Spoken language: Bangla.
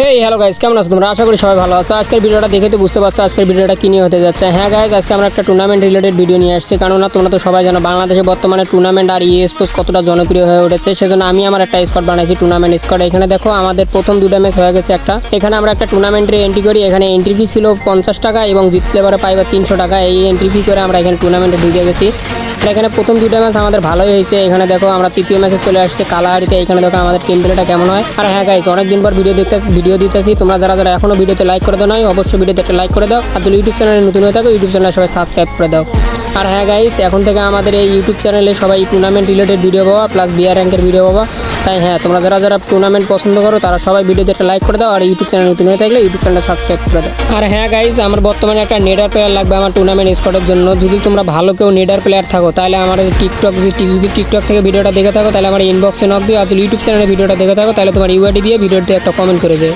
হেই হ্যালো গাইস কেমন আছো তোমরা? আশা করি সবাই ভালো আছো। আজকের ভিডিওটা দেখে তো বুঝতে পারছ আজকের ভিডিওটা কি নিয়ে হতে যাচ্ছে। হ্যাঁ গাইস আজকে আমরা একটা টুর্নামেন্ট রিলেটেড ভিডিও নিয়ে আসছি। কারণ না তোমরা তো সবাই জানো, বাংলাদেশে বর্তমানে টুর্নামেন্ট আর ই স্পোর্টস কতটা জনপ্রিয় হয়ে উঠেছে, সেজন্য আমি আমার একটা স্কট বানাইছি টুর্নামেন্ট স্কট এখানে দেখো, আমাদের প্রথম দুটা ম্যাচ হয়ে গেছে একটা। এখানে আমরা একটা টুর্নামেন্টে এন্ট্রি করি, এখানে এন্ট্রি ফি ছিল পঞ্চাশ টাকা এবং জিতলে পরে পাইবা তিনশো টাকা। এই এন্ট্রি ফি করে আমরা এখানে টুর্নামেন্টে ঢুকে গেছি। এখানে প্রথম দুইটা ম্যাচ আমাদের ভালোই হয়েছে। এখানে দেখো আমরা তৃতীয় ম্যাচে চলে আসছে কালাহারিতে। এখানে দেখো আমাদের টিম প্লেটা কেমন হয়। আর হ্যাঁ গাইস অনেকদিন পর ভিডিও দেখতে ভিডিও দিতেছি। তোমরা যারা যারা এখনও ভিডিওতে লাইক করে দাও নয় অবশ্যই ভিডিওতে একটা লাইক করে দাও। আর যদি ইউটিউব চ্যানেলে নতুন হয়ে থাকো ইউটিউব চ্যানেলে সবাই সাবস্ক্রাইব করে দাও। আর হ্যাঁ গাইস এখন থেকে আমাদের এই ইউটিউব চ্যানেলে সবাই টুর্নামেন্ট রিলেটেড ভিডিও পাবা প্লাস বিয়ার র্যাঙ্কের ভিডিও পাবা। তাই হ্যাঁ তোমরা যারা যারা টুর্নামেন্ট পছন্দ করো, তারা সবাই ভিডিওতে একটা লাইক করে দাও আর ইউটিউব চ্যানেল নতুন হয়ে থাকলে ইউটিউব চ্যানেলটা সাবস্ক্রাইব করে দাও। আর হ্যাঁ গাইজ আমার বর্তমানে একটা নেডার প্লেয়ার লাগবে আমার টুর্নামেন্ট স্কোয়াডের জন্য। যদি তোমরা ভালো কেউ নেডার প্লেয়ার থাকো, তাহলে আমার টিকটক যদি টিকটক থেকে ভিডিওটা দেখে থাকো, তাহলে আমার ইনবক্সে নক দিও। আর যদি ইউটিউব চ্যানেলে ভিডিওটা দেখে থাকো, তাহলে তোমার ইউআইডি দিয়ে ভিডিওতে একটা কমেন্ট করে দিও।